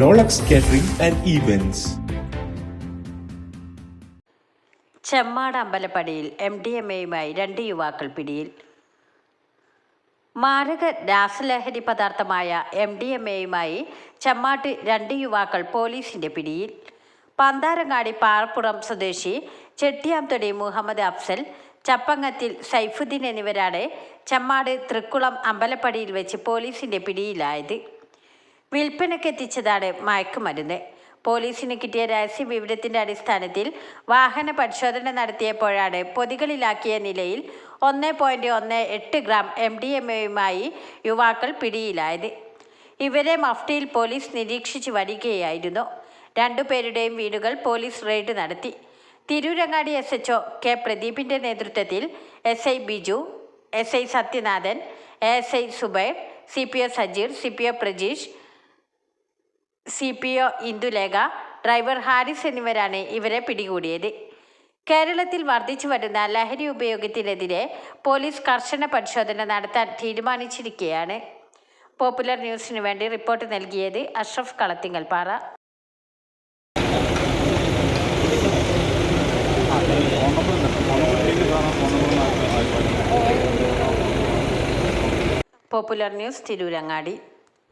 Rolex catering and events Chemmad അമ്പലപ്പടിയിൽ M D M എയുമായി രണ്ട് യുവാക്കൾ പിടിയിൽ. മാരക രാസലഹരി പദാർത്ഥമായ എം ഡി എം എയുമായി ചെമ്മാട്ട് രണ്ട് യുവാക്കൾ പോലീസിന്റെ പിടിയിൽ. പന്താരങ്ങാടി പാറപ്പുറം സ്വദേശി ചെട്ടിയാംതൊടി മുഹമ്മദ് അഫ്സൽ ചപ്പങ്ങത്തിൽ സൈഫുദ്ദീൻ എന്നിവരാണ് ചെമ്മാട് തൃക്കുളം അമ്പലപ്പടിയിൽ വെച്ച് പോലീസിന്റെ പിടിയിലായത്. വിൽപ്പനയ്ക്കെത്തിച്ചതാണ് മയക്കുമരുന്ന്. പോലീസിന് കിട്ടിയ രഹസ്യ വിവരത്തിന്റെ അടിസ്ഥാനത്തിൽ വാഹന പരിശോധന നടത്തിയപ്പോഴാണ് പൊതികളിലാക്കിയ നിലയിൽ ഒന്ന് പോയിന്റ് ഒന്ന് എട്ട് ഗ്രാം എം ഡി എം എയുമായി യുവാക്കൾ പിടിയിലായത്. ഇവരെ മഫ്റ്റിയിൽ പോലീസ് നിരീക്ഷിച്ചു വരികയായിരുന്നു. രണ്ടുപേരുടെയും വീടുകൾ പോലീസ് റെയ്ഡ് നടത്തി. Tirurangadi S H O K പ്രദീപിന്റെ നേതൃത്വത്തിൽ S I Biju S I Sathyanathan S I Zubair C P O Sajeer C P O Prajeesh C P O Indulekha driver Haris എന്നിവരാണ് ഇവരെ പിടികൂടിയത്. കേരളത്തിൽ വർദ്ധിച്ചു വരുന്ന ലഹരി ഉപയോഗത്തിനെതിരെ പോലീസ് കർശന പരിശോധന നടത്താൻ തീരുമാനിച്ചിരിക്കുകയാണ്. പോപ്പുലർ ന്യൂസിനു വേണ്ടി റിപ്പോർട്ട് നൽകിയത് Ashraf Kalathingalpara. Popular news Tirurangadi.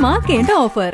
ആഘോഷമാക്കേണ്ട offer.